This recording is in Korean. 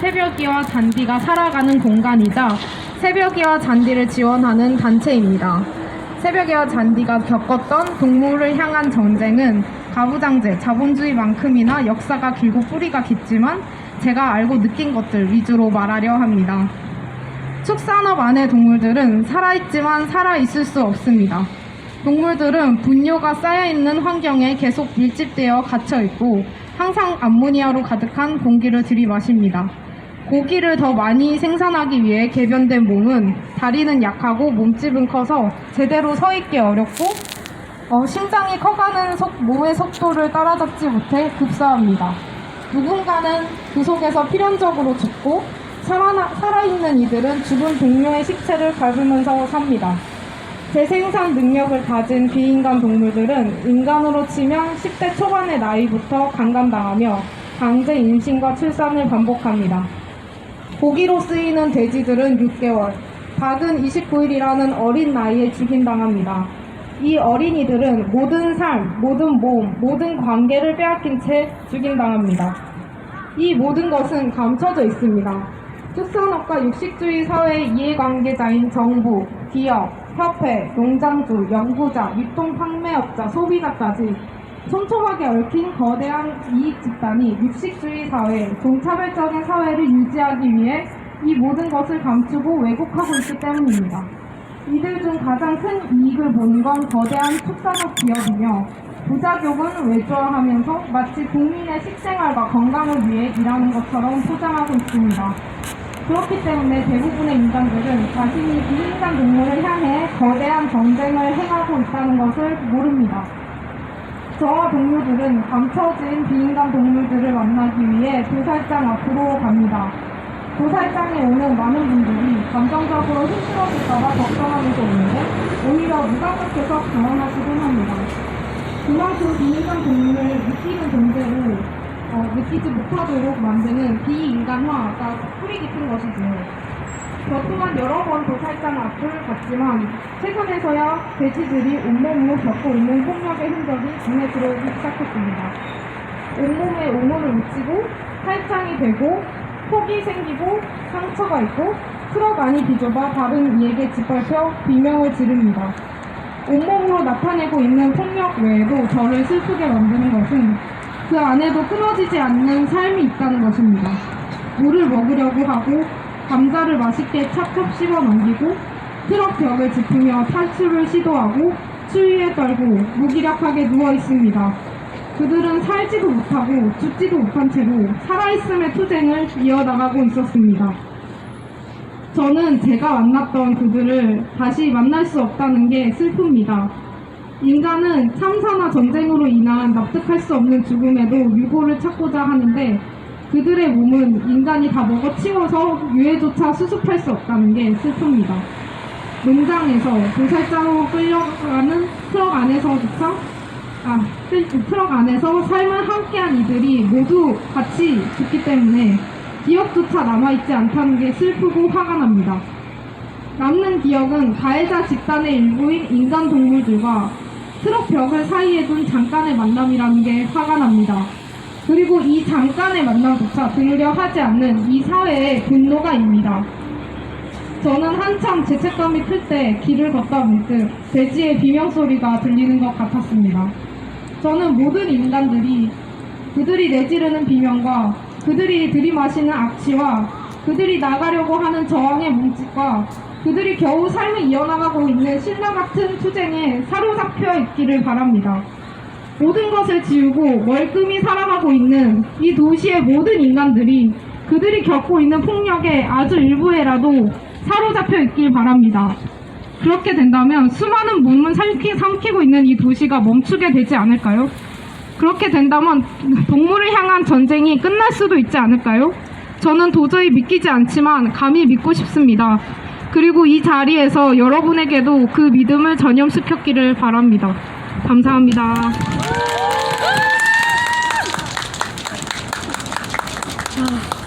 새벽이와 잔디가 살아가는 공간이자 새벽이와 잔디를 지원하는 단체입니다. 새벽이와 잔디가 겪었던 동물을 향한 전쟁은 가부장제, 자본주의만큼이나 역사가 길고 뿌리가 깊지만 제가 알고 느낀 것들 위주로 말하려 합니다. 축산업 안의 동물들은 살아있지만 살아있을 수 없습니다. 동물들은 분뇨가 쌓여있는 환경에 계속 밀집되어 갇혀있고 항상 암모니아로 가득한 공기를 들이마십니다. 고기를 더 많이 생산하기 위해 개변된 몸은 다리는 약하고 몸집은 커서 제대로 서 있기 어렵고 어, 심장이 커가는 속- 몸의 속도를 따라잡지 못해 급사합니다. 누군가는 그 속에서 필연적으로 죽고 살아나, 살아있는 이들은 죽은 동료의 식체를 밟으면서 삽니다. 재생산 능력을 가진 비인간 동물들은 인간으로 치면 10대 초반의 나이부터 강간당하며 강제 임신과 출산을 반복합니다. 고기로 쓰이는 돼지들은 6개월, 닭은 29일이라는 어린 나이에 죽임당합니다. 이 어린이들은 모든 삶, 모든 몸, 모든 관계를 빼앗긴 채 죽임당합니다. 이 모든 것은 감춰져 있습니다. 축산업과 육식주의 사회의 이해관계자인 정부, 기업, 협회, 농장주, 연구자, 유통 판매업자, 소비자까지 촘촘하게 얽힌 거대한 이익 집단이 육식주의 사회, 동차별적인 사회를 유지하기 위해 이 모든 것을 감추고 왜곡하고 있기 때문입니다. 이들 중 가장 큰 이익을 보는 건 거대한 축산업 기업이며 부작용은 외주화하면서 마치 국민의 식생활과 건강을 위해 일하는 것처럼 포장하고 있습니다. 그렇기 때문에 대부분의 인간들은 자신이 비인간 동물을 향해 거대한 전쟁을 행하고 있다는 것을 모릅니다. 저와 동료들은 감춰진 비인간 동물들을 만나기 위해 도살장 앞으로 갑니다. 도살장에 오는 많은 분들이 감정적으로 힘들어질까봐 걱정하면서 오는데 오히려 무감각해서 당황하시곤 합니다. 그만큼 비인간 동물을 느끼는 존재로 어, 느끼지 못하도록 만드는 비인간화가 뿌리 깊은 것이지요. 저 또한 여러 번 도살장 앞을 갔지만 최근에서야 돼지들이 온몸으로 겪고 있는 폭력의 흔적이 눈에 들어오기 시작했습니다. 온몸에 오물을 묻히고 탈장이 되고 폭이 생기고 상처가 있고 트럭 안이 뒤좁아 다른 이에게 짓밟혀 비명을 지릅니다. 온몸으로 나타내고 있는 폭력 외에도 저를 슬프게 만드는 것은 그 안에도 끊어지지 않는 삶이 있다는 것입니다. 물을 먹으려고 하고 감자를 맛있게 찹찹 씹어 넘기고 트럭 벽을 짚으며 탈출을 시도하고 추위에 떨고 무기력하게 누워 있습니다. 그들은 살지도 못하고 죽지도 못한 채로 살아있음의 투쟁을 이어나가고 있었습니다. 저는 제가 만났던 그들을 다시 만날 수 없다는 게 슬픕니다. 인간은 참사나 전쟁으로 인한 납득할 수 없는 죽음에도 유고를 찾고자 하는데 그들의 몸은 인간이 다 먹어치워서 유해조차 수습할 수 없다는 게 슬픕니다. 농장에서 도살장으로 끌려가는 트럭 안에서조차 아, 트- 트럭 안에서 삶을 함께한 이들이 모두 같이 죽기 때문에 기억조차 남아있지 않다는 게 슬프고 화가 납니다. 남는 기억은 가해자 집단의 일부인 인간 동물들과 트럭 벽을 사이에 둔 잠깐의 만남이라는 게 화가 납니다. 그리고 이 잠깐의 만남조차 들으려 하지 않는 이 사회의 분노가입니다. 저는 한참 죄책감이 클 때 길을 걷다 문득 돼지의 비명소리가 들리는 것 같았습니다. 저는 모든 인간들이 그들이 내지르는 비명과 그들이 들이마시는 악취와 그들이 나가려고 하는 저항의 몸짓과 그들이 겨우 삶을 이어나가고 있는 신라 같은 투쟁에 사로잡혀 있기를 바랍니다. 모든 것을 지우고 멀끔히 살아가고 있는 이 도시의 모든 인간들이 그들이 겪고 있는 폭력의 아주 일부에라도 사로잡혀 있길 바랍니다. 그렇게 된다면 수많은 몸을 삼키, 삼키고 있는 이 도시가 멈추게 되지 않을까요? 그렇게 된다면 동물을 향한 전쟁이 끝날 수도 있지 않을까요? 저는 도저히 믿기지 않지만 감히 믿고 싶습니다. 그리고 이 자리에서 여러분에게도 그 믿음을 전염시켰기를 바랍니다. 감사합니다. 아.